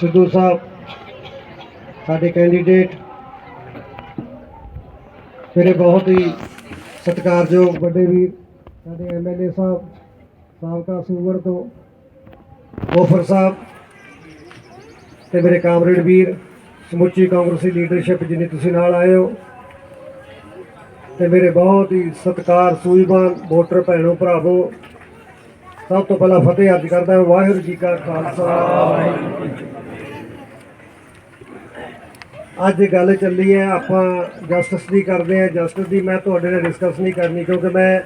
ਸਿੱਧੂ ਸਾਹਿਬ, ਸਾਡੇ ਕੈਂਡੀਡੇਟ ਮੇਰੇ ਬਹੁਤ ਹੀ ਸਤਿਕਾਰਯੋਗ ਵੱਡੇ ਵੀਰ, ਸਾਡੇ ਐਮਐਲਏ ਸਾਹਿਬ, ਸਾਬਕਾ ਸੂਬਰ ਤੋਂ ਗੋਫਰ ਸਾਹਿਬ ਤੇ ਮੇਰੇ ਕਾਮਰੇਡ ਵੀਰ, ਸਮੁੱਚੀ ਕਾਂਗਰਸੀ ਲੀਡਰਸ਼ਿਪ ਜਿੰਨੀ ਤੁਸੀਂ ਨਾਲ ਆਏ ਹੋ ਤੇ ਮੇਰੇ ਬਹੁਤ ਹੀ ਸਤਿਕਾਰ ਸੂਝਵਾਨ ਵੋਟਰ ਭੈਣੋ ਭਰਾਵੋ, ਸਭ ਤੋਂ ਪਹਿਲਾਂ ਫਤਿਹ ਅਰਜ਼ ਕਰਦਾ ਵਾਹਿਗੁਰੂ ਜੀ ਕਾ ਖਾਲਸਾ। ਵਾਹਿਗੁਰੂ ਜੀ ਅੱਜ ਗੱਲ ਚੱਲੀ ਹੈ, ਆਪਾਂ ਜਸਟਿਸ ਦੀ ਕਰਦੇ ਹਾਂ। ਜਸਟਿਸ ਦੀ ਮੈਂ ਤੁਹਾਡੇ ਨਾਲ ਡਿਸਕਸ ਨਹੀਂ ਕਰਨੀ, ਕਿਉਂਕਿ ਮੈਂ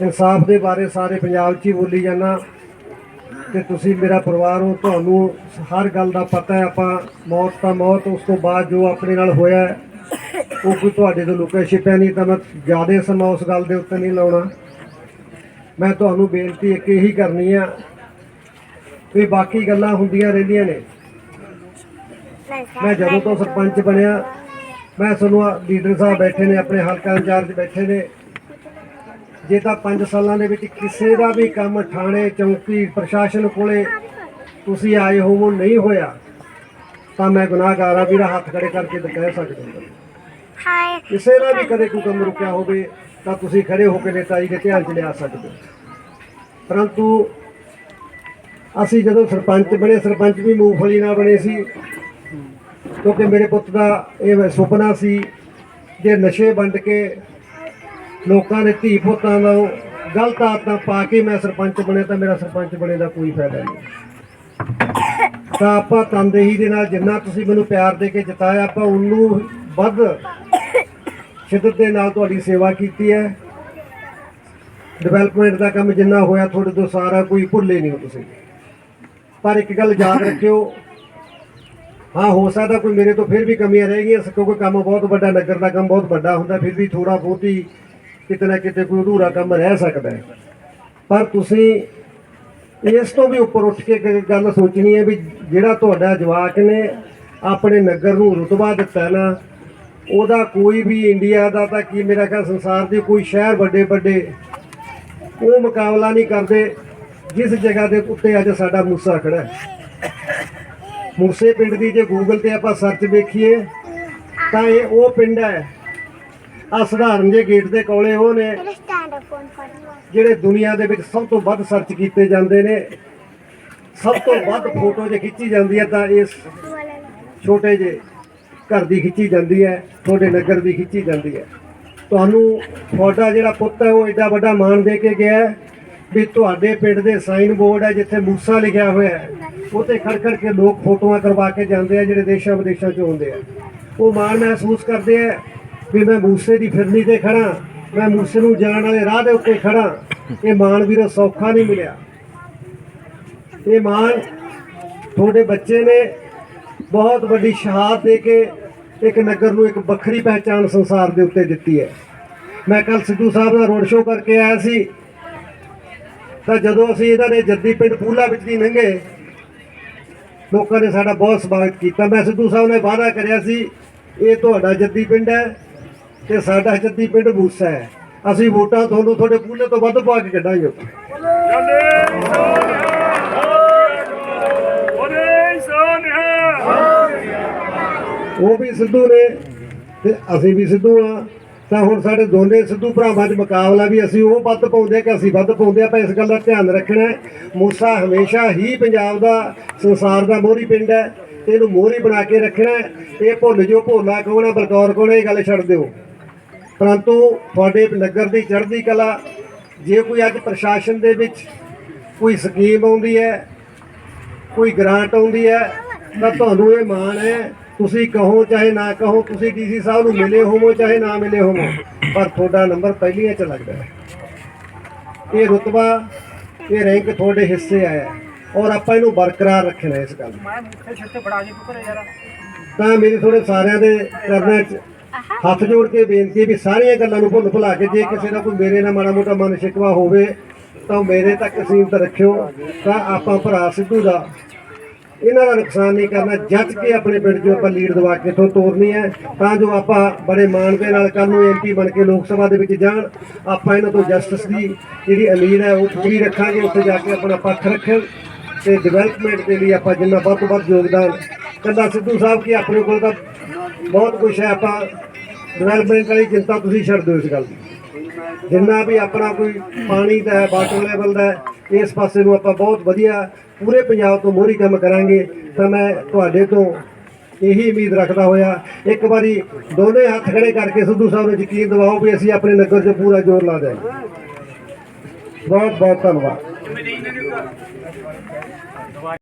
ਇਨਸਾਫ ਦੇ ਬਾਰੇ ਸਾਰੇ ਪੰਜਾਬ 'ਚ ਹੀ ਬੋਲੀ ਜਾਂਦਾ। ਤੇ ਤੁਸੀਂ ਮੇਰਾ ਪਰਿਵਾਰ ਹੋ, ਤੁਹਾਨੂੰ ਹਰ ਗੱਲ ਦਾ ਪਤਾ ਹੈ, ਆਪਾਂ ਮੌਤ ਤਾਂ ਮੌਤ, ਉਸ ਤੋਂ ਬਾਅਦ ਜੋ ਆਪਣੇ ਨਾਲ ਹੋਇਆ ਉਹ ਕੋਈ ਤੁਹਾਡੇ ਤੋਂ ਲੁਕਿਆ ਛਿਪਿਆ ਨਹੀਂ, ਤਾਂ ਮੈਂ ਜ਼ਿਆਦਾ ਸਮਾਂ ਉਸ ਗੱਲ ਦੇ ਉੱਤੇ ਨਹੀਂ ਲਾਉਣਾ। ਮੈਂ ਤੁਹਾਨੂੰ ਬੇਨਤੀ ਇੱਕ ਇਹੀ ਕਰਨੀ ਆ ਵੀ ਬਾਕੀ ਗੱਲਾਂ ਹੁੰਦੀਆਂ ਰਹਿੰਦੀਆਂ ਨੇ। ਮੈਂ ਜਦੋਂ ਤੋਂ ਸਰਪੰਚ ਬਣਿਆ ਮੈਂ ਤੁਹਾਨੂੰ ਲੀਡਰ ਸਾਹਿਬ ਬੈਠੇ ਨੇ ਆਪਣੇ ਹਲਕਾ ਇੰਚਾਰਜ ਬੈਠੇ ਨੇ। ਜੇ ਤਾਂ 5 ਸਾਲਾਂ ਦੇ ਵਿੱਚ ਕਿਸੇ ਦਾ ਵੀ ਕੰਮ ਥਾਣੇ ਚੌਂਕੀ ਪ੍ਰਸ਼ਾਸਨ ਕੋਲੇ ਤੁਸੀਂ ਆਏ ਹੋਵੋ ਨਹੀਂ ਹੋਇਆ ਤਾਂ ਮੈਂ ਗੁਨਾਹਗਾਰ ਆ ਵੀਰਾ ਹੱਥ ਖੜੇ ਕਰਕੇ ਤਾਂ ਕਹਿ ਸਕਦਾ। ਹਾਏ। ਕਿਸੇ ਦਾ ਵੀ ਕਦੇ ਕੋਈ ਕੰਮ ਰੁਕਿਆ ਹੋਵੇ ਤਾਂ ਤੁਸੀਂ ਖੜੇ ਹੋ ਕੇ ਨੇਤਾ ਜੀ ਦੇ ਧਿਆਨ 'ਚ ਲਿਆ ਸਕਦੇ ਹੋ। ਪਰੰਤੂ ਅਸੀਂ ਜਦੋਂ ਸਰਪੰਚ ਬਣੇ ਸਰਪੰਚ ਵੀ ਮੂੰਗਫਲੀ ਨਾਲ ਬਣੇ ਸੀ ਕਿਉਂਕਿ ਮੇਰੇ ਪੁੱਤ ਦਾ ਇਹ ਸੁਪਨਾ ਸੀ ਜੇ ਨਸ਼ੇ ਵੰਡ ਕੇ ਲੋਕਾਂ ਦੇ ਧੀ ਪੁੱਤਾਂ ਨੂੰ ਗਲਤ ਆਦਤਾਂ ਪਾ ਕੇ ਮੈਂ ਸਰਪੰਚ ਬਣਿਆ ਤਾਂ ਮੇਰਾ ਸਰਪੰਚ ਬਣੇ ਦਾ ਕੋਈ ਫਾਇਦਾ ਨਹੀਂ। ਤਾਂ ਆਪਾਂ ਤਨਦੇਹੀ ਦੇ ਨਾਲ ਜਿੰਨਾ ਤੁਸੀਂ ਮੈਨੂੰ ਪਿਆਰ ਦੇ ਕੇ ਜਿਤਾਇਆ, ਆਪਾਂ ਉਹਨੂੰ ਵੱਧ ਸ਼ਿੱਦਤ ਦੇ ਨਾਲ ਤੁਹਾਡੀ ਸੇਵਾ ਕੀਤੀ ਹੈ। ਡਿਵੈਲਪਮੈਂਟ ਦਾ ਕੰਮ ਜਿੰਨਾ ਹੋਇਆ, ਤੁਹਾਡੇ ਤੋਂ ਸਾਰਾ ਕੋਈ ਭੁੱਲੇ ਨਹੀਂ ਹੋ ਤੁਸੀਂ। ਪਰ ਇੱਕ ਗੱਲ ਯਾਦ ਰੱਖਿਓ ਹਾਂ, ਹੋ ਸਕਦਾ ਕੋਈ ਮੇਰੇ ਤੋਂ ਫਿਰ ਵੀ ਕਮੀਆਂ ਰਹਿ ਗਈਆਂ ਕਿਉਂਕਿ ਕੰਮ ਬਹੁਤ ਵੱਡਾ, ਨਗਰ ਦਾ ਕੰਮ ਬਹੁਤ ਵੱਡਾ ਹੁੰਦਾ, ਫਿਰ ਵੀ ਥੋੜਾ ਬਹੁਤੀ ਕਿਤੇ ਨਾ ਕਿਤੇ ਕੋਈ ਅਧੂਰਾ ਕੰਮ ਰਹਿ ਸਕਦਾ ਹੈ। ਪਰ ਤੁਸੀਂ ਇਸ ਤੋਂ ਵੀ ਉੱਪਰ ਉੱਠ ਕੇ ਗੱਲ ਸੋਚਣੀ ਹੈ ਵੀ ਜਿਹੜਾ ਤੁਹਾਡਾ ਜਵਾਕ ਨੇ ਆਪਣੇ ਨਗਰ ਨੂੰ ਰੁਤਬਾ ਦਿੱਤਾ ਨਾ, ਉਹਦਾ ਕੋਈ ਵੀ ਇੰਡੀਆ ਦਾ ਤਾਂ ਕੀ ਮੇਰਾ ਖਿਆਲ ਸੰਸਾਰ ਦੇ ਕੋਈ ਸ਼ਹਿਰ ਵੱਡੇ ਵੱਡੇ ਉਹ ਮੁਕਾਬਲਾ ਨਹੀਂ ਕਰਦੇ, ਜਿਸ ਜਗ੍ਹਾ ਦੇ ਉੱਤੇ ਅੱਜ ਸਾਡਾ ਮੂਸਾ ਖੜਾ ਹੈ। ਮੂਸੇ ਪਿੰਡ ਦੀ ਜੇ ਗੂਗਲ ਤੇ ਆਪਾਂ ਸਰਚ ਵੇਖੀਏ ਤਾਂ ਇਹ ਉਹ ਪਿੰਡ ਹੈ। ਆ ਸਧਾਰਨ ਜੇ ਗੇਟ ਦੇ ਕੋਲੇ ਉਹ ਨੇ ਜਿਹੜੇ ਦੁਨੀਆ ਦੇ ਵਿੱਚ ਸਭ ਤੋਂ ਵੱਧ ਸਰਚ ਕੀਤੇ ਜਾਂਦੇ ਨੇ। ਸਭ ਤੋਂ ਵੱਧ ਫੋਟੋ ਜੇ ਖਿੱਚੀ ਜਾਂਦੀ ਹੈ ਤਾਂ ਇਸ ਛੋਟੇ ਜੇ ਘਰ ਦੀ ਖਿੱਚੀ ਜਾਂਦੀ ਹੈ ਤੁਹਾਡੇ ਨਗਰ ਦੀ ਖਿੱਚੀ ਜਾਂਦੀ ਹੈ। ਤੁਹਾਨੂੰ ਤੁਹਾਡਾ ਜਿਹੜਾ ਪੁੱਤ ਹੈ ਉਹ ਐਡਾ ਵੱਡਾ ਮਾਣ ਦੇ ਕੇ ਗਿਆ ਹੈ। ਵੀ ਤੁਹਾਡੇ ਪਿੰਡ ਦੇ ਸਾਈਨ ਬੋਰਡ ਹੈ ਜਿੱਥੇ ਮੂਸਾ ਲਿਖਿਆ ਹੋਇਆ ਹੈ। ਉਹ ਤੇ ਖੜ ਖੜ ਕੇ ਲੋਕ ਫੋਟੋਆਂ ਕਰਵਾ ਕੇ ਜਾਂਦੇ ਆ, ਜਿਹੜੇ ਦੇਸ਼ਾਂ ਵਿਦੇਸ਼ਾਂ 'ਚ ਆਉਂਦੇ ਆ। ਉਹ ਮਾਣ ਮਹਿਸੂਸ ਕਰਦੇ ਆ ਵੀ ਮੈਂ ਮੂਸੇ ਦੀ ਫਿਰਨੀ ਤੇ ਖੜਾ ਮੈਂ ਮੂਸੇ ਨੂੰ ਜਾਣ ਵਾਲੇ ਰਾਹ ਦੇ ਉੱਤੇ ਖੜਾ ਇਹ ਮਾਣ ਵੀਰੋ ਸੌਖਾ ਨਹੀਂ ਮਿਲਿਆ। ਇਹ ਮਾਣ ਤੁਹਾਡੇ ਬੱਚੇ ਨੇ ਬਹੁਤ ਵੱਡੀ ਸ਼ਹਾਦਤ ਦੇ ਕੇ ਇੱਕ ਨਗਰ ਨੂੰ ਇੱਕ ਵੱਖਰੀ ਪਹਿਚਾਣ ਸੰਸਾਰ ਦੇ ਉੱਤੇ ਦਿੱਤੀ ਹੈ। ਮੈਂ ਕੱਲ ਸਿੱਧੂ ਸਾਹਿਬ ਦਾ ਰੋਡ ਸ਼ੋਅ ਕਰਕੇ ਆਇਆ ਸੀ। ਤਾਂ ਜਦੋਂ ਅਸੀਂ ਇਹਨਾਂ ਦੇ ਜੱਦੀ ਪਿੰਡ ਪੂਲਾ ਵਿੱਚ ਦੀ ਲੰਘੇ, ਲੋਕਾਂ ਨੇ ਸਾਡਾ ਬਹੁਤ ਸਵਾਗਤ ਕੀਤਾ। ਮੈਂ ਸਿੱਧੂ ਸਾਹਿਬ ਨੇ ਵਾਅਦਾ ਕਰਿਆ ਸੀ, ਇਹ ਤੁਹਾਡਾ ਜੱਦੀ ਪਿੰਡ ਹੈ ਤੇ ਸਾਡਾ ਜੱਦੀ ਪਿੰਡ ਮੂਸਾ ਹੈ। ਅਸੀਂ ਵੋਟਾਂ ਤੁਹਾਨੂੰ ਤੁਹਾਡੇ ਪੂਲੇ ਤੋਂ ਵੱਧ ਪਾ ਕੇ ਕੱਢਾਂਗੇ ਉਹਦੇ ਉਹ ਵੀ ਸਿੱਧੂ ਨੇ ਤੇ ਅਸੀਂ ਵੀ ਸਿੱਧੂ ਆ ਤਾਂ ਹੁਣ ਸਾਡੇ ਦੋਨੇ ਸਿੱਧੂ ਭਰਾਵਾਂ 'ਚ ਮੁਕਾਬਲਾ ਵੀ ਅਸੀਂ ਉਹ ਵੱਧ ਪਾਉਂਦੇ ਆ ਕਿ ਅਸੀਂ ਵੱਧ ਪਾਉਂਦੇ ਆ ਪਰ ਇਸ ਗੱਲ ਦਾ ਧਿਆਨ ਰੱਖਣਾ ਮੂਸਾ ਹਮੇਸ਼ਾ ਹੀ ਪੰਜਾਬ ਦਾ ਸੰਸਾਰ ਦਾ ਮੋਹਰੀ ਪਿੰਡ ਹੈ ਤੇ ਇਹਨੂੰ ਮੋਹਰੀ ਬਣਾ ਕੇ ਰੱਖਣਾ ਇਹ ਭੁੱਲ ਜੋ ਭੋਲਾ ਕੌਣ ਹੈ, ਬਲਕੌਰ ਕੌਣ ਹੈ, ਇਹ ਗੱਲ ਛੱਡ ਦਿਓ। ਪਰੰਤੂ ਤੁਹਾਡੇ ਨਗਰ ਦੀ ਚੜ੍ਹਦੀ ਕਲਾ, ਜੇ ਕੋਈ ਅੱਜ ਪ੍ਰਸ਼ਾਸਨ ਦੇ ਵਿੱਚ ਕੋਈ ਸਕੀਮ ਆਉਂਦੀ ਹੈ, ਕੋਈ ਗ੍ਰਾਂਟ ਆਉਂਦੀ ਹੈ, ਤਾਂ ਤੁਹਾਨੂੰ ਇਹ ਮਾਣ ਹੈ ਤੁਸੀਂ ਕਹੋ ਚਾਹੇ ਨਾ ਕਹੋ ਤੁਸੀਂ ਡੀਸੀ ਸਾਹਿਬ ਨੂੰ ਮਿਲੇ ਹੋਵੋ ਚਾਹੇ ਨਾ ਮਿਲੇ ਹੋਵੋ ਪਰ ਤੁਹਾਡਾ ਨੰਬਰ ਪਹਿਲੀਆਂ ਚ ਲੱਗਦਾ ਹੈ। ਇਹ ਰੁਤਬਾ ਇਹ ਰੈਂਕ ਤੁਹਾਡੇ ਹਿੱਸੇ ਆਇਆ ਔਰ ਆਪਾਂ ਇਹਨੂੰ ਬਰਕਰਾਰ ਰੱਖਣਾ ਇਸ ਗੱਲ ਨੂੰ। ਮੈਂ ਮੁੱਖੇ ਛੱਤੇ ਬੜਾ ਜੀ ਪੁੱਤਰ ਯਾਰ। ਤਾਂ ਮੇਰੀ ਥੋੜੇ ਸਾਰਿਆਂ ਦੇ ਕਰਨਾ ਚ ਹੱਥ ਜੋੜ ਕੇ ਬੇਨਤੀ ਵੀ ਸਾਰੀਆਂ ਗੱਲਾਂ ਨੂੰ ਭੁੱਲ ਭੁਲਾ ਕੇ ਜੇ ਕਿਸੇ ਦਾ ਕੋਈ ਮੇਰੇ ਨਾਲ ਮਾੜਾ ਮੋਟਾ ਮਨ ਸ਼ਿਕਵਾ ਹੋਵੇ ਤਾਂ ਮੇਰੇ ਤੱਕ ਸੀਮਤ ਰੱਖਿਓ। ਤਾਂ ਆਪਾਂ ਭਰਾ ਸਿੱਧੂ ਦਾ ਇਹਨਾਂ ਦਾ ਨੁਕਸਾਨ ਨਹੀਂ ਕਰਨਾ ਜੱਜ ਕੇ ਆਪਣੇ ਪਿੰਡ 'ਚੋਂ ਆਪਾਂ ਲੀਡ ਦਵਾ ਕੇ ਇੱਥੋਂ ਤੋਰਨੀ ਹੈ, ਤਾਂ ਜੋ ਆਪਾਂ ਬੜੇ ਮਾਣ ਦੇ ਨਾਲ ਕੱਲ ਨੂੰ ਐਮਪੀ ਬਣ ਕੇ ਲੋਕ ਸਭਾ ਦੇ ਵਿੱਚ ਜਾਣ, ਆਪਾਂ ਇਹਨਾਂ ਤੋਂ ਜਸਟਿਸ ਦੀ ਜਿਹੜੀ ਅਮੀਰ ਹੈ, ਉਹ ਪੂਰੀ ਰੱਖਾਂਗੇ, ਉੱਥੇ ਜਾ ਕੇ ਆਪਣਾ ਪੱਖ ਰੱਖਣ ਤੇ ਡਿਵੈਲਪਮੈਂਟ ਦੇ ਲਈ ਆਪਾਂ ਜਿੰਨਾ ਵੱਧ ਤੋਂ ਵੱਧ ਯੋਗਦਾਨ ਕਹਿੰਦਾ ਸਿੱਧੂ ਸਾਹਿਬ ਕਿ ਆਪਣੇ ਕੋਲ ਤਾਂ ਬਹੁਤ ਕੁਝ ਹੈ, ਆਪਾਂ ਡਿਵੈਲਪਮੈਂਟ ਵਾਲੀ ਚਿੰਤਾ ਤੁਸੀਂ ਛੱਡ ਦਿਓ ਇਸ ਗੱਲ ਦੀ। ਜਿੰਨਾ ਵੀ ਆਪਣਾ ਕੋਈ ਪਾਣੀ ਦਾ ਹੈ ਵਾਟਰ ਲੈਵਲ ਦਾ ਇਸ ਪਾਸੇ ਨੂੰ ਆਪਾਂ ਬਹੁਤ ਵਧੀਆ ਪੂਰੇ ਪੰਜਾਬ ਤੋਂ ਮੋਹਰੀ ਕੰਮ ਕਰਾਂਗੇ। ਤਾਂ ਮੈਂ ਤੁਹਾਡੇ ਤੋਂ ਇਹੀ ਉਮੀਦ ਰੱਖਦਾ ਹੋਇਆ, ਇੱਕ ਵਾਰੀ ਦੋਨੇ ਹੱਥ ਖੜੇ ਕਰਕੇ ਸਿੱਧੂ ਸਾਹਿਬ ਨੂੰ ਯਕੀਨ ਦਿਵਾਓ ਵੀ ਅਸੀਂ ਆਪਣੇ ਨਗਰ 'ਚ ਪੂਰਾ ਜ਼ੋਰ ਲਾ ਦੇਵਾਂਗੇ ਬਹੁਤ ਬਹੁਤ ਧੰਨਵਾਦ।